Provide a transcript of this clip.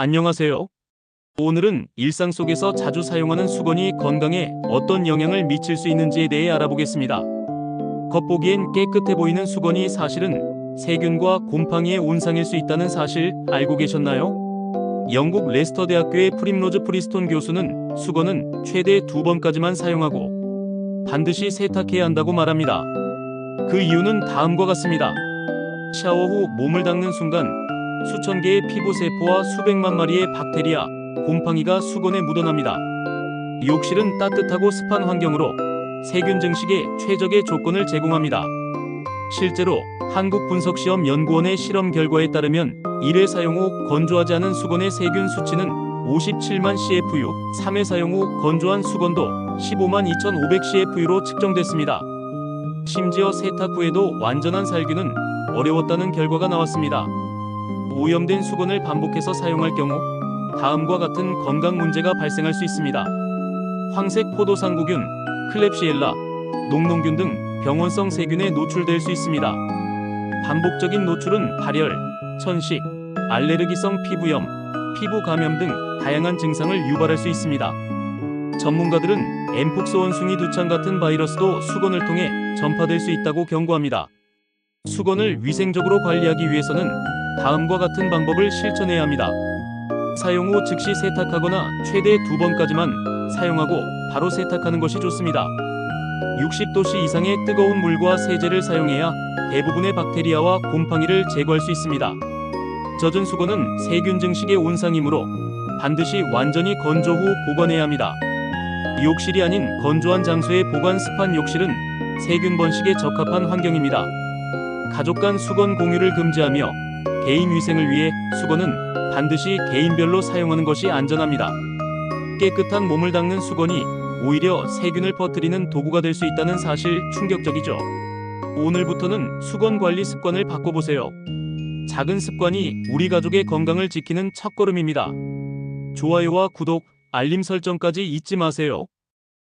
안녕하세요. 오늘은 일상 속에서 자주 사용하는 수건이 건강에 어떤 영향을 미칠 수 있는지에 대해 알아보겠습니다. 겉보기엔 깨끗해 보이는 수건이 사실은 세균과 곰팡이의 온상일 수 있다는 사실 알고 계셨나요? 영국 레스터 대학교의 프림로즈 프리스톤 교수는 수건은 최대 두 번까지만 사용하고 반드시 세탁해야 한다고 말합니다. 그 이유는 다음과 같습니다. 샤워 후 몸을 닦는 순간 수천 개의 피부 세포와 수백만 마리의 박테리아, 곰팡이가 수건에 묻어납니다. 욕실은 따뜻하고 습한 환경으로 세균 증식에 최적의 조건을 제공합니다. 실제로 한국분석시험연구원의 실험 결과에 따르면 1회 사용 후 건조하지 않은 수건의 세균 수치는 57만 CFU, 3회 사용 후 건조한 수건도 15만 2,500 CFU로 측정됐습니다. 심지어 세탁 후에도 완전한 살균은 어려웠다는 결과가 나왔습니다. 오염된 수건을 반복해서 사용할 경우 다음과 같은 건강 문제가 발생할 수 있습니다. 황색 포도상구균, 클렙시엘라, 녹농균 등 병원성 세균에 노출될 수 있습니다. 반복적인 노출은 발열, 천식, 알레르기성 피부염, 피부 감염 등 다양한 증상을 유발할 수 있습니다. 전문가들은 엠폭스 원숭이 두창 같은 바이러스도 수건을 통해 전파될 수 있다고 경고합니다. 수건을 위생적으로 관리하기 위해서는 다음과 같은 방법을 실천해야 합니다. 사용 후 즉시 세탁하거나 최대 두 번까지만 사용하고 바로 세탁하는 것이 좋습니다. 60도씨 이상의 뜨거운 물과 세제를 사용해야 대부분의 박테리아와 곰팡이를 제거할 수 있습니다. 젖은 수건은 세균 증식의 온상이므로 반드시 완전히 건조 후 보관해야 합니다. 욕실이 아닌 건조한 장소에 보관 습한 욕실은 세균 번식에 적합한 환경입니다. 가족 간 수건 공유를 금지하며 개인 위생을 위해 수건은 반드시 개인별로 사용하는 것이 안전합니다. 깨끗한 몸을 닦는 수건이 오히려 세균을 퍼뜨리는 도구가 될 수 있다는 사실 충격적이죠. 오늘부터는 수건 관리 습관을 바꿔보세요. 작은 습관이 우리 가족의 건강을 지키는 첫걸음입니다. 좋아요와 구독, 알림 설정까지 잊지 마세요.